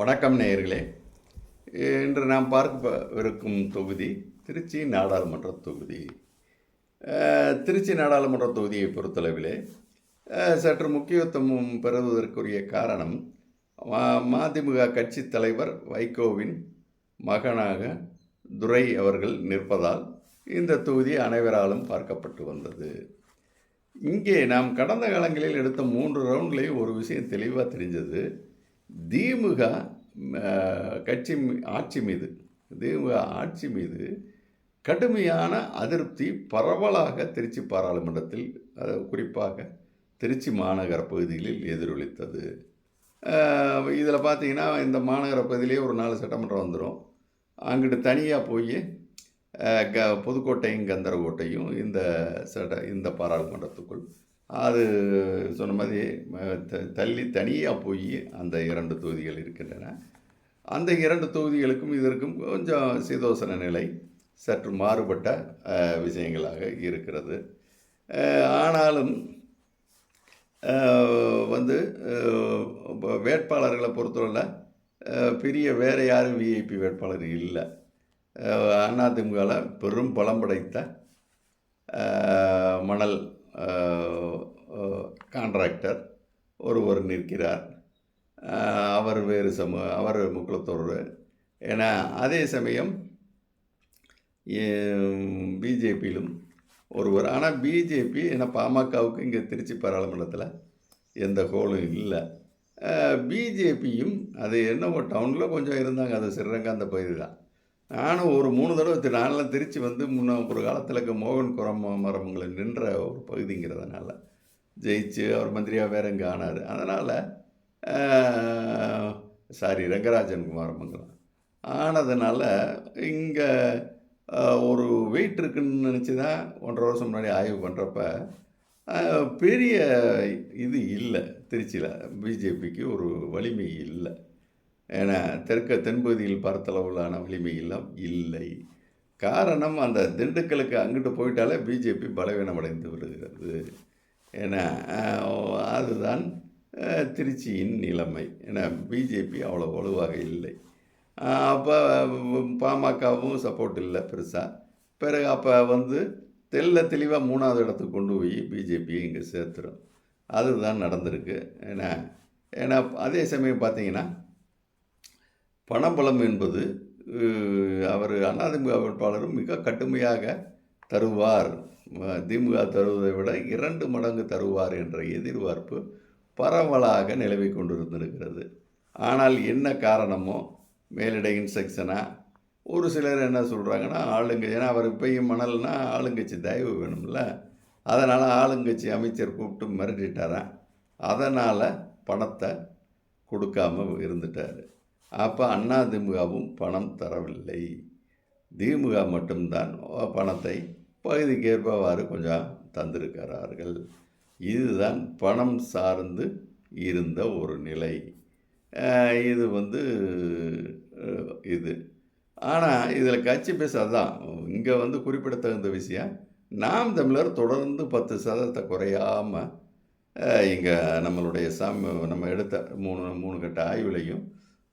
வணக்கம் நேயர்களே. இன்று நாம் பார்க்கவிருக்கும் தொகுதி திருச்சி நாடாளுமன்ற தொகுதி. திருச்சி நாடாளுமன்ற தொகுதியை பொறுத்தளவிலே சற்று முக்கியத்துவம் பெறுவதற்குரிய காரணம் மதிமுக கட்சி தலைவர் வைகோவின் மகனாக துரை அவர்கள் நிற்பதால் இந்த தொகுதி அனைவராலும் பார்க்கப்பட்டு வந்தது. இங்கே நாம் கடந்த காலங்களில் எடுத்த மூன்று ரவுண்ட்லேயும் ஒரு விஷயம் தெளிவாக தெரிஞ்சது. திமுக கட்சி ஆட்சி மீது திமுக ஆட்சி மீது கடுமையான அதிருப்தி பரவலாக திருச்சி பாராளுமன்றத்தில் அது குறிப்பாக திருச்சி மாநகர பகுதிகளில் எதிரொலித்தது. இதில் பார்த்தீங்கன்னா இந்த மாநகர பகுதியிலே ஒரு நாலு சட்டமன்றம் வந்துடும் அங்கிட்டு தனியாக போய் க புதுக்கோட்டையும் கந்தரக்கோட்டையும் இந்த சட்ட இந்த பாராளுமன்றத்துக்குள் அது சொன்ன மாதிரி த- தள்ளி தனியாக போய் அந்த இரண்டு தொகுதிகள் இருக்கின்றன. அந்த இரண்டு தொகுதிகளுக்கும் இதற்கும் கொஞ்சம் சீதோசன நிலை சற்று மாறுபட்ட விஷயங்களாக இருக்கிறது. ஆனாலும் வந்து வேட்பாளர்களை பொறுத்தவரை பெரிய வேறு யாரும் விஐபி வேட்பாளர் இல்லை. அதிமுகவில் பெரும் பலம் படைத்த மணல் கான்ட்ராக்டர் ஒருவர் நிற்கிறார். அவர் வேறு சமூக அவர் முக்குளத்தோர். ஏன்னா அதே சமயம் பிஜேபியிலும் ஒருவர். ஆனால் பிஜேபி ஏன்னா பாமகவுக்கு இங்கே திருச்சி பாராளுமன்றத்தில் எந்த ஹோலும் இல்லை. பிஜேபியும் அது என்னவோ டவுனில் கொஞ்சம் இருந்தாங்க. அது ஸ்ரீரங்காந்த பகுதி தான். நானும் ஒரு மூணு தடவை திரு- நான்லாம் திருச்சி வந்து முன்ன ஒரு காலத்தில் இருக்க மோகன் குரம் மரமங்களை நின்ற ஒரு பகுதிங்கிறதுனால ஜெயிச்சு அவர் மந்திரியாக வேற இங்கே ஆனார். அதனால் சாரி ரங்கராஜன் குமாரமங்கலம் ஆனதுனால இங்கே ஒரு வெயிட் இருக்குன்னு நினச்சி தான் ஒன்றரை வருஷம் முன்னாடி ஆய்வு பண்ணுறப்ப பெரிய இது இல்லை திருச்சியில். பிஜேபிக்கு ஒரு வலிமை இல்லை. ஏன்னா தெற்கு தென்பகுதியில் பார்த்தளவிலான வலிமை எல்லாம் இல்லை. காரணம் அந்த திண்டுக்கலுக்கு அங்கிட்டு போயிட்டாலே பிஜேபி பலவீனமடைந்து விடுகிறது ஏன்னா அதுதான் திருச்சியின் நிலைமை ஏன்னா பிஜேபி அவ்வளோ வலுவாக இல்லை. அப்போ பாமகவும் சப்போர்ட் இல்லை பெருசாக பிறகு அப்போ வந்து தெல்ல தெளிவாக மூணாவது இடத்துக்கு கொண்டு போய் பிஜேபியை இங்கே சேர்த்துரும். அதுதான் நடந்திருக்கு ஏன்னா ஏன்னா அதே சமயம் பார்த்தீங்கன்னா பணபலம் என்பது அவர் அதிமுக வேட்பாளரும் மிக கடுமையாக தருவார். திமுக தருவதை விட இரண்டு மடங்கு தருவார் என்ற எதிர்பார்ப்பு பரவலாக நிலவி கொண்டிருந்திருக்கிறது. ஆனால் என்ன காரணமோ மேலிட இன்ஸ்ட்ரக்ஷனா ஒரு சிலர் என்ன சொல்கிறாங்கன்னா ஆளுங்க ஏன்னா அவர் இப்பையும் மணல்னா ஆளுங்கட்சி தயவு வேணும்ல. அதனால் ஆளுங்கட்சி அமைச்சர் கூப்பிட்டு மிரட்டிட்டாராம் அதனால் பணத்தை கொடுக்காம இருந்துட்டார். அப்போ அண்ணா திமுகவும் பணம் தரவில்லை. திமுக மட்டும்தான் பணத்தை பகுதிக்கு ஏற்பவாறு கொஞ்சம் தந்திருக்கிறார்கள். இதுதான் பணம் சார்ந்து இருந்த ஒரு நிலை. இது வந்து இது. ஆனால் இதில் கட்சி பேச அதுதான் இங்கே வந்து குறிப்பிடத்தகுந்த விஷயம். நாம் தமிழர் தொடர்ந்து பத்து சதத்தை குறையாமல் இங்கே நம்மளுடைய சாமி நம்ம எடுத்த மூணு மூணு கட்ட ஆய்வுலையும்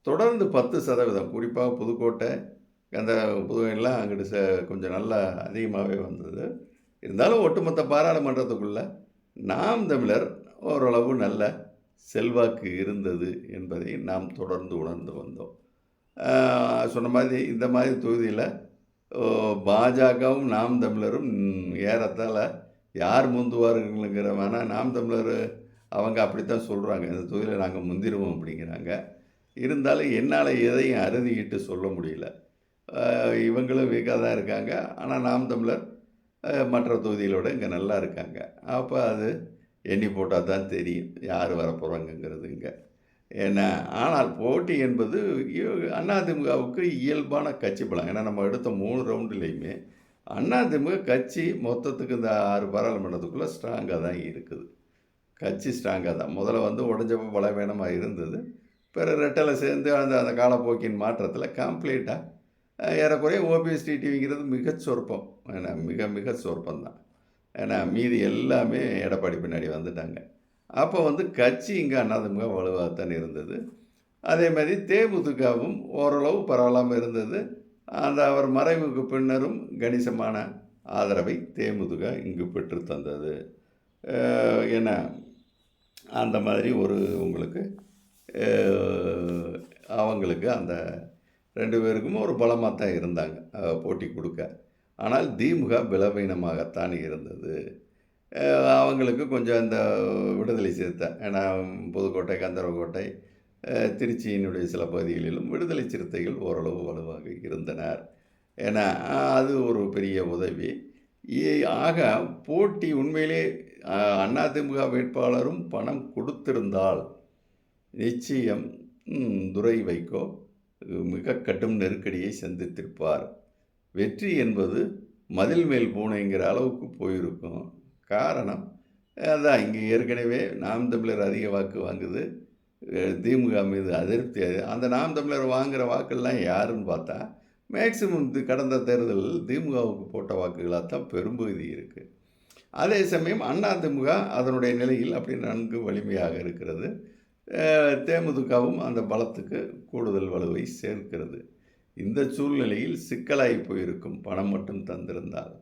தொடர்ந்து பத்து சதவீதம். குறிப்பாக புதுக்கோட்டை அந்த புதுவையெல்லாம் அங்கிட்டு ச கொஞ்சம் நல்லா அதிகமாகவே வந்தது. இருந்தாலும் ஒட்டுமொத்த பாராளுமன்றத்துக்குள்ளே நாம் தமிழர் ஓரளவு நல்ல செல்வாக்கு இருந்தது என்பதை நாம் தொடர்ந்து உணர்ந்து வந்தோம். சொன்ன மாதிரி இந்த மாதிரி தொகுதியில் பாஜகவும் நாம் தமிழரும் ஏறத்தால் யார் முந்துவார்கள்ங்கிற வேணால் நாம் தமிழர் அவங்க அப்படித்தான் சொல்கிறாங்க இந்த தொகுதியில் நாங்கள் முந்திருவோம் அப்படிங்கிறாங்க. இருந்தாலும் என்னால் எதையும் அறுதிக்கிட்டு சொல்ல முடியல. இவங்களும் வீக்காக தான் இருக்காங்க. ஆனால் நாம் தமிழர் மற்ற தொகுதிகளோட இங்கே நல்லா இருக்காங்க. அப்போ அது எண்ணி போட்டால் தான் தெரியும். யார் வரப்போகிறாங்கங்கிறது இங்கே. ஏன்னா ஆனால் போட்டி என்பது அதிமுகவுக்கு இயல்பான கட்சி பலம். ஏன்னா நம்ம எடுத்த மூணு ரவுண்டுலேயுமே அதிமுக கட்சி மொத்தத்துக்கு இந்த ஆறு பாராளுமன்றத்துக்குள்ளே ஸ்ட்ராங்காக தான் இருக்குது. கட்சி ஸ்ட்ராங்காக தான். முதல்ல வந்து உடஞ்சப்போ பலவீனமாக இருந்தது. பிற ரெட்டலை சேர்ந்து அந்த அந்த காலப்போக்கின் மாற்றத்தில் கம்ப்ளீட்டாக ஏறக்குறைய ஓபிஎஸ் டிவிங்கிறது மிக சொற்பம். ஏன்னா மிக மிக சொற்பம் தான் ஏன்னா மீதி எல்லாமே எடப்பாடி பின்னாடி வந்துட்டாங்க. அப்போ வந்து கட்சி இங்கே அதிமுக வலுவாகத்தான் இருந்தது. அதே மாதிரி தேமுதிகவும் ஓரளவு பரவாயில்லாமல் இருந்தது. அந்த அவர் மறைவுக்கு பின்னரும் கணிசமான ஆதரவை தேமுதிக இங்கு பெற்று தந்தது. என்ன அந்த மாதிரி ஒரு உங்களுக்கு அவங்களுக்கு அந்த ரெண்டு பேருக்கும் ஒரு பலமாக தான் இருந்தாங்க போட்டி கொடுக்க. ஆனால் திமுக பலவீனமாகத்தான் இருந்தது. அவங்களுக்கு கொஞ்சம் இந்த விடுதலை சிறுத்தை ஏன்னா புதுக்கோட்டை கந்தரவக்கோட்டை திருச்சியினுடைய சில பகுதிகளிலும் விடுதலை சிறுத்தைகள் ஓரளவு வலுவாக இருந்தனர். ஏன்னா அது ஒரு பெரிய உதவி. ஆக போட்டி உண்மையிலே அதிமுக வேட்பாளரும் பணம் கொடுத்திருந்தால் நிச்சயம். துரை வைகோ மிக கடும் நெருக்கடியை சந்தித்திருப்பார். வெற்றி என்பது மதில் மேல் பூனைங்கிற அளவுக்கு போயிருக்கும். காரணம் அதான் இங்கே ஏற்கனவே நாம் தமிழர் அதிக வாக்கு வாங்குது. திமுக மீது அதிருப்தி அந்த நாம் தமிழர் வாங்குகிற வாக்கெல்லாம் யாருன்னு பார்த்தா மேக்சிமம் கடந்த தேர்தலில் திமுகவுக்கு போட்ட வாக்குகளாக தான் பெரும்பகுதி இருக்குது அதே சமயம் அண்ணா திமுக அதனுடைய நிலையில் அப்படி நன்கு வலிமையாக இருக்கிறது. தேமுதிகவும் அந்த பலத்துக்கு கூடுதல் வலுவை சேர்க்கிறது. இந்த சூழ்நிலையில் சிக்கலாகி போயிருக்கும் பணம் மட்டும் தந்திருந்தால்.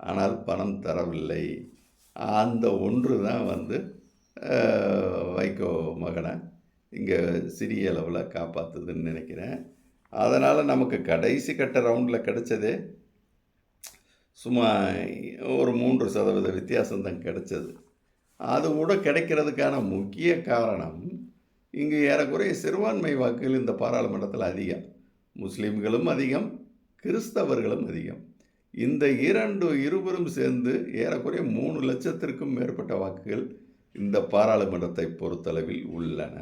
ஆனால் பணம் தரவில்லை. அந்த ஒன்று தான் வந்து வைகோ மகனை இங்கே சிறிய அளவில் காப்பாற்றுதுன்னு நினைக்கிறேன். அதனால் நமக்கு கடைசி கட்ட ரவுண்டில் கிடைச்சதே சும்மா ஒரு மூன்று சதவீத வித்தியாசம்தான் கிடைச்சது. அது கூட கிடைக்கிறதுக்கான முக்கிய காரணம் இங்கு ஏறக்குறைய சிறுபான்மை வாக்குகள் இந்த பாராளுமன்றத்தில் அதிகம். முஸ்லீம்களும் அதிகம் கிறிஸ்தவர்களும் அதிகம். இந்த இரண்டு இருவரும் சேர்ந்து ஏறக்குறைய மூணு லட்சத்திற்கும் மேற்பட்ட வாக்குகள் இந்த பாராளுமன்றத்தை பொறுத்தளவில் உள்ளன.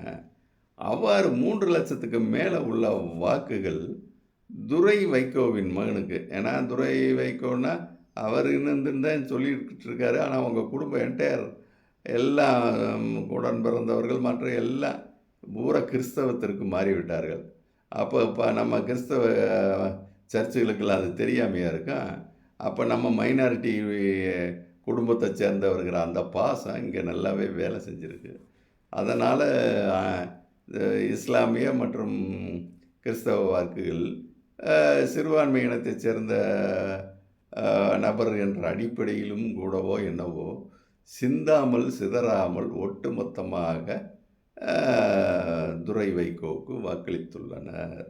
அவ்வாறு மூன்று லட்சத்துக்கு மேலே உள்ள வாக்குகள் துரை வைகோவின் மகனுக்கு. ஏன்னா துரை வைகோன்னா அவர் இன்னும் சொல்லிட்டு இருக்காரு ஆனால் அவங்க குடும்பம் என்டையர் எல்லாம் உடன் பிறந்தவர்கள் மற்ற எல்லாம் பூரா கிறிஸ்தவத்திற்கு மாறிவிட்டார்கள். அப்போ இப்போ நம்ம கிறிஸ்தவ சர்ச்சுகளுக்கெல்லாம் அது தெரியாமையாக இருக்கும் அப்போ நம்ம மைனாரிட்டி குடும்பத்தை சேர்ந்தவர்கிற அந்த பாசம் இங்கே நல்லாவே வேலை செஞ்சுருக்கு. அதனால் இஸ்லாமிய மற்றும் கிறிஸ்தவ வாக்குகள் சிறுபான்மை இனத்தைச் சேர்ந்த நபர் என்ற அடிப்படையிலும் கூடவோ என்னவோ சிந்தாமல் சிதறாமல் ஒட்டுமொத்தமாக துரை வைகோவுக்கு வாக்களித்துள்ளனர்.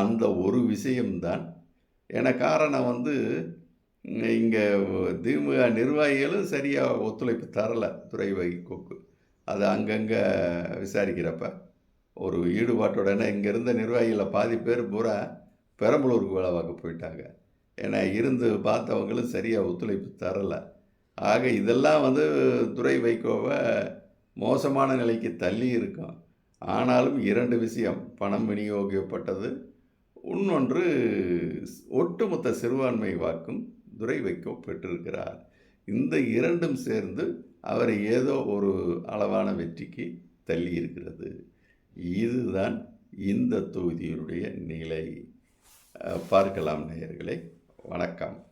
அந்த ஒரு விஷயம்தான். என காரணம் வந்து இங்கே திமுக நிர்வாகிகளும் சரியாக ஒத்துழைப்பு தரலை துரை வைகோக்கு அது அங்கங்கே விசாரிக்கிறப்ப ஒரு ஈடுபாட்டோட இங்கே இருந்த நிர்வாகிகளில் பாதி பேர் பூரா பெரம்பலூருக்கு வேலை பார்க்க போயிட்டாங்க. ஏன்னா இருந்து பார்த்தவங்களும் சரியாக ஒத்துழைப்பு தரலை. ஆக இதெல்லாம் வந்து துரை வைகோவை மோசமான நிலைக்கு தள்ளி இருக்கும். ஆனாலும் இரண்டு விஷயம் பணம் விநியோகிக்கப்பட்டது இன்னொன்று ஒட்டுமொத்த சிறுபான்மை வாக்கும் துரை வைக்கோ பெற்றிருக்கிறார். இந்த இரண்டும் சேர்ந்து அவரை ஏதோ ஒரு அளவான வெற்றிக்கு தள்ளி இருக்கிறது. இதுதான் இந்த தொகுதியினுடைய நிலை. பார்க்கலாம் நேயர்களை. வணக்கம்.